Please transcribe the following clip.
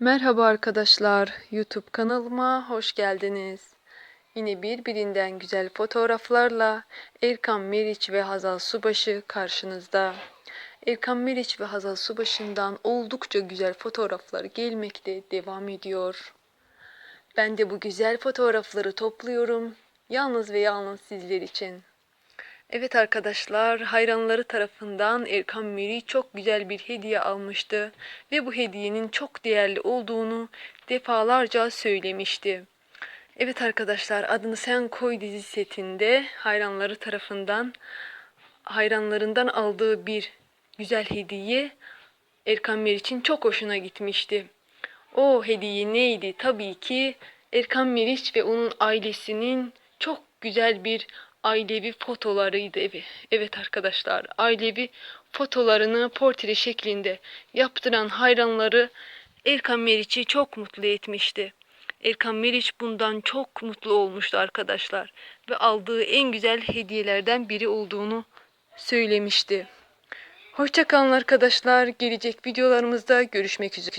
Merhaba arkadaşlar, YouTube kanalıma hoş geldiniz. Yine birbirinden güzel fotoğraflarla Erkan Meriç ve Hazal Subaşı karşınızda. Erkan Meriç ve Hazal Subaşı'ndan oldukça güzel fotoğraflar gelmekte devam ediyor. Ben de bu güzel fotoğrafları topluyorum. Yalnız ve yalnız sizler için. Evet arkadaşlar, hayranları tarafından Erkan Meriç çok güzel bir hediye almıştı ve bu hediyenin çok değerli olduğunu defalarca söylemişti. Evet arkadaşlar, adını Sen Koy dizi setinde hayranları tarafından hayranlarından aldığı bir güzel hediye Erkan Meriç'in çok hoşuna gitmişti. O hediye neydi? Tabii ki Erkan Meriç ve onun ailesinin çok güzel bir ailevi fotolarıydı. Evet, evet arkadaşlar, ailevi fotolarını portre şeklinde yaptıran hayranları Erkan Meriç'i çok mutlu etmişti. Erkan Meriç bundan çok mutlu olmuştu arkadaşlar ve aldığı en güzel hediyelerden biri olduğunu söylemişti. Hoşçakalın arkadaşlar. Gelecek videolarımızda görüşmek üzere.